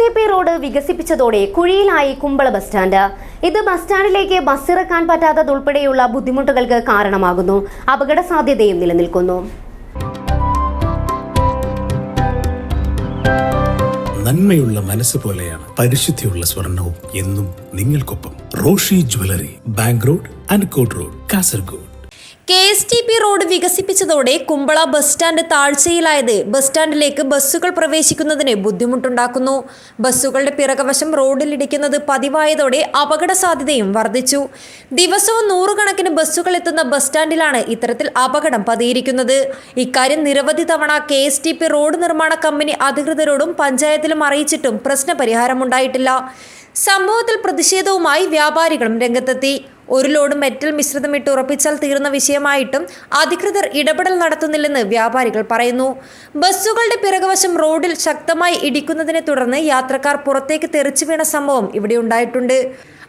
T P road വികസിപ്പിച്ചതോടെ കുഴിയിലായി Kumbla bus stand. ഇത് ബസ് സ്റ്റാൻഡിലേക്ക് ബസ് ഇറക്കാൻ പറ്റാത്തതുൾപ്പെടെയുള്ള ബുദ്ധിമുട്ടുകൾക്ക് കാരണമാകുന്നു. അപകട സാധ്യതയും നിലനിൽക്കുന്നു. നന്മയുള്ള മനസ്സ് പോലെയാണ് പരിശുദ്ധിയുള്ള സ്വർണവും എന്നും നിങ്ങൾക്കൊപ്പം Roshi jewellery bank road അൻകോട്ട് road Kasaragod. K S T P road വികസിപ്പിച്ചതോടെ Kumbla bus stand താഴ്ചയിലായത്. ബസ് സ്റ്റാൻഡിലേക്ക് ബസ്സുകൾ പ്രവേശിക്കുന്നതിന് ബുദ്ധിമുട്ടുണ്ടാക്കുന്നു. ബസ്സുകളുടെ പിറകവശം റോഡിലിടിക്കുന്നത് പതിവായതോടെ അപകട സാധ്യതയും വർദ്ധിച്ചു. ദിവസവും നൂറുകണക്കിന് ബസ്സുകൾ എത്തുന്ന ബസ് സ്റ്റാൻഡിലാണ് ഇത്തരത്തിൽ അപകടം പതിയിരിക്കുന്നത്. ഇക്കാര്യം നിരവധി തവണ K S T P road നിർമ്മാണ കമ്പനി അധികൃതരോടും പഞ്ചായത്തിലും അറിയിച്ചിട്ടും പ്രശ്നപരിഹാരമുണ്ടായിട്ടില്ല. സംഭവത്തിൽ പ്രതിഷേധവുമായി വ്യാപാരികളും രംഗത്തെത്തി. ഒരു ലോഡ് മെറ്റൽ മിശ്രിതമിട്ട് ഉറപ്പിച്ചാൽ തീർന്ന വിഷയമായിട്ടും അധികൃതർ ഇടപെടൽ നടത്തുന്നില്ലെന്ന് വ്യാപാരികൾ പറയുന്നു. ബസ്സുകളുടെ പിറകുവശം റോഡിൽ ശക്തമായി ഇടിക്കുന്നതിനെ തുടർന്ന് യാത്രക്കാർ പുറത്തേക്ക് തെറിച്ചു വീണ സംഭവം ഇവിടെ ഉണ്ടായിട്ടുണ്ട്.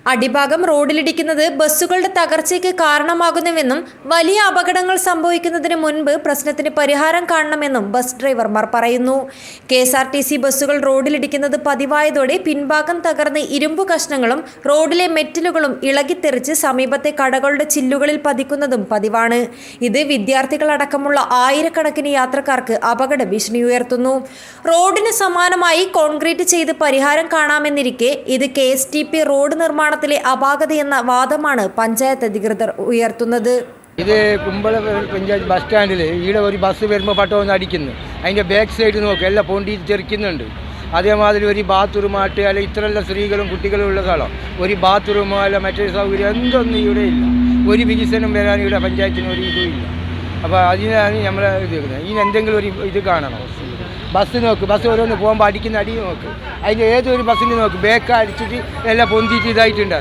അടിഭാഗം റോഡിലിടിക്കുന്നത് ബസ്സുകളുടെ തകർച്ചയ്ക്ക് കാരണമാകുന്നുവെന്നും വലിയ അപകടങ്ങൾ സംഭവിക്കുന്നതിന് മുൻപ് പ്രശ്നത്തിന് പരിഹാരം കാണണമെന്നും ബസ് ഡ്രൈവർമാർ പറയുന്നു. K S R T C ബസ്സുകൾ റോഡിലിടിക്കുന്നത് പതിവായതോടെ പിൻഭാഗം തകർന്ന് ഇരുമ്പു കഷ്ണങ്ങളും റോഡിലെ മെറ്റലുകളും ഇളകിത്തെറിച്ച് സമീപത്തെ കടകളുടെ ചില്ലുകളിൽ പതിക്കുന്നതും പതിവാണ്. ഇത് വിദ്യാർത്ഥികളടക്കമുള്ള ആയിരക്കണക്കിന് യാത്രക്കാർക്ക് അപകട ഭീഷണി ഉയർത്തുന്നു. റോഡിന് സമാനമായി കോൺക്രീറ്റ് ചെയ്ത് പരിഹാരം കാണാമെന്നിരിക്കെ ഇത് കെ റോഡ് റോഡ് നിർമ്മാണത്തിലെ അപാകതയെന്ന വാദമാണ് പഞ്ചായത്ത് അധികൃതർ ഉയർത്തുന്നത്. ഇത് കുമ്പള പഞ്ചായത്ത് ബസ് സ്റ്റാൻഡിൽ ഈടെ ഒരു ബസ് വരുമ്പോൾ പട്ടം അടിക്കുന്നു. അതിന്റെ ബാക്ക് സൈഡ് നോക്കുക എല്ലാം പൊണ്ടി തെറിക്കുന്നുണ്ട് അതേമാതിരി ഒരു ബാത്റൂമായിട്ട് അല്ല ഇത്രയുള്ള സ്ത്രീകളും കുട്ടികളും ഉള്ള സ്ഥലം. ഒരു ബാത്റൂമോ അല്ല മറ്റൊരു സൗകര്യം എന്തൊന്നും ഇവിടെ ഇല്ല. ഒരു വികസനം വരാൻ ഇവിടെ പഞ്ചായത്തിന് ഒരു ഇതും ഇല്ല. അപ്പോൾ അതിനാണ് നമ്മൾ ഇത് ഇതിന് എന്തെങ്കിലും ഒരു ഇത് കാണണം. ബസ് നോക്ക് ബസ് ഓരോന്ന് പോകുമ്പോൾ അടിക്കുന്ന അടി നോക്ക്. അതിന്റെ ഏതൊരു ബസ്സിന് നോക്ക് ബേക്ക് അടിച്ചിട്ട് എല്ലാം പൊന്തിയിട്ട് ഇതായിട്ടുണ്ട്.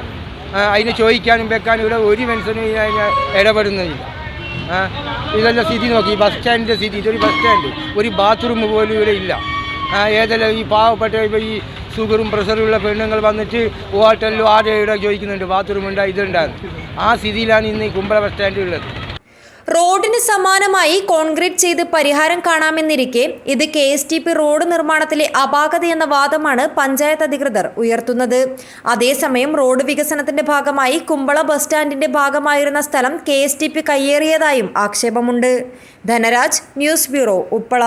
അതിനെ ചോദിക്കാനും വെക്കാനും ഇവിടെ ഒരു മനുഷ്യനും ഇടപെടുന്നില്ല. ഇതെല്ലാം സ്ഥിതി നോക്കി ബസ് സ്റ്റാൻഡിന്റെ സ്ഥിതി ഇതൊരു ബസ് സ്റ്റാൻഡ് ഒരു ബാത്റൂം പോലും ഇവിടെ ഇല്ല. ഏതെല്ലാം ഈ പാവപ്പെട്ട ഇപ്പോൾ ഈ ഷുഗറും പ്രഷറും ഉള്ള പെണ്ണുങ്ങൾ വന്നിട്ട് ഹോട്ടലിലും ആടെ ഇവിടെ ചോദിക്കുന്നുണ്ട് ബാത്റൂം ഉണ്ടാ ഇതുണ്ടാകും ആ സ്ഥിതിയിലാണ് ഇന്ന് ഈ കുമ്പള ബസ് സ്റ്റാൻഡ് ഉള്ളത്. റോഡിന് സമാനമായി കോൺക്രീറ്റ് ചെയ്ത് പരിഹാരം കാണാമെന്നിരിക്കെ ഇത് K S T P road നിർമ്മാണത്തിലെ അപാകതയെന്ന വാദമാണ് പഞ്ചായത്ത് അധികൃതർ ഉയർത്തുന്നത്. അതേസമയം റോഡ് വികസനത്തിന്റെ ഭാഗമായി കുമ്പള ബസ് സ്റ്റാൻഡിന്റെ ഭാഗമായിരുന്ന സ്ഥലം കെ എസ് ടി പി കയ്യേറിയതായും ആക്ഷേപമുണ്ട്. Dhanaraj news bureau Uppala.